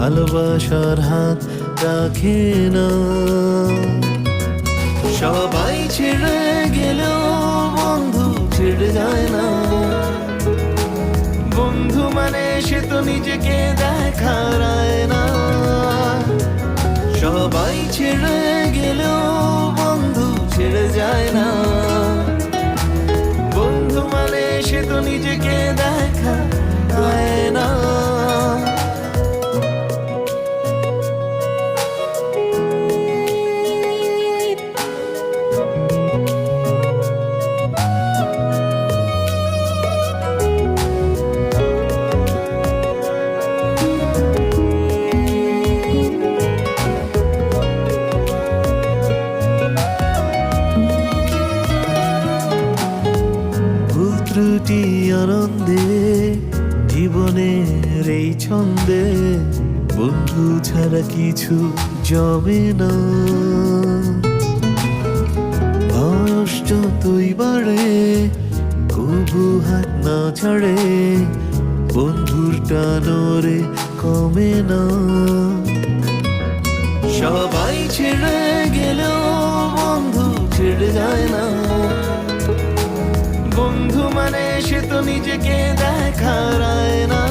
ভালোবাসার হাত রাখে না। সবাই ছেড়ে গেলেও বন্ধু ছেড়ে যায় না। বন্ধু মানে সে তো নিজেকে দেখায় না সবাই ছেড়ে গেলেও ত্রুটি আনন্দে, জীবনের এই ছন্দে, বন্ধু ছাড়া কিছু জমে না। বয়স যতই বাড়ে কবু হাত না ছাড়ে, বন্ধুর টানরে কমে না। সবাই ছেড়ে গেলেও বন্ধু ছেড়ে যায় না। বন্ধু মানে সে তো নিজেকে দেখায় না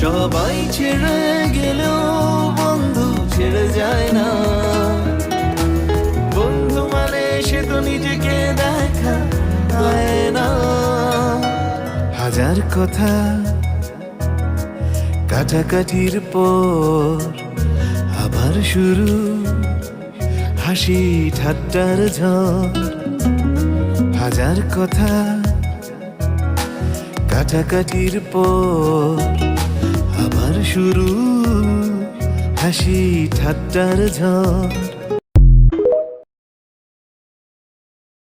সবাই ছেড়ে গেলেও বন্ধু ছেড়ে যায় না। বন্ধু মানে সে তো নিজেকে দেখা না। হাজার কথা কাটাকাটির পর আবার শুরু। হাসি ঠাট্টার ঝড়। হাজার কথা। কাটাকাটির পর আবার শুরু। হাসি ঠাট্টার ঝড়।